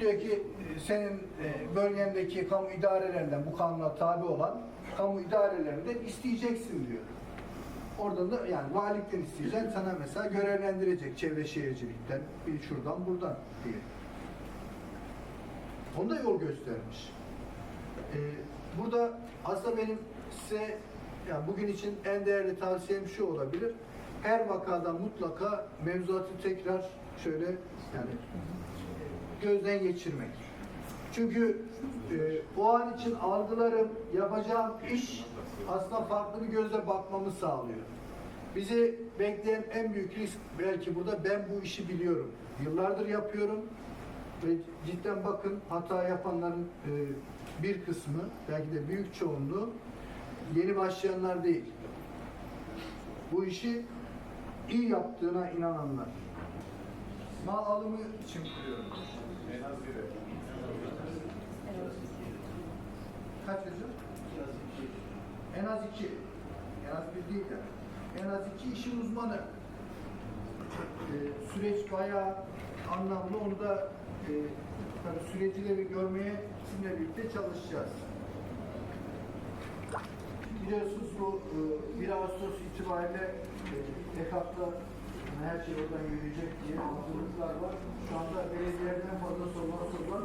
Diyor ki e, senin e, bölgendeki kamu idarelerinden bu kanuna tabi olan kamu idarelerinden isteyeceksin diyor. Oradan da yani valilikten isteyeceksin sana mesela görevlendirecek çevre şehircilikten bir şuradan buradan diye. Onda yol göstermiş. Ee, burada aslında benim size yani bugün için en değerli tavsiyem şu olabilir. Her vakada mutlaka mevzuatı tekrar şöyle yani gözden geçirmek. Çünkü e, o an için algılarım, yapacağım iş aslında farklı bir gözle bakmamı sağlıyor. Bizi bekleyen en büyük risk belki burada ben bu işi biliyorum. Yıllardır yapıyorum ve cidden bakın hata yapanların e, bir kısmı belki de büyük çoğunluğu yeni başlayanlar değil. Bu işi iyi yaptığına inananlar. Mal alımı için kuruyorum. Kaç yazıyor? En az iki. En az bir değil de. En az iki işin uzmanı. Ee, süreç bayağı anlamlı. Onu da e, tabii sürecileri görmeye sizinle birlikte çalışacağız. Biliyorsunuz bu e, 1 Ağustos itibariyle e, EKAP'ta her şey oradan yürüyecek diye hazırlıklar var. Şu anda belediyelerden fazla sorulan sorulan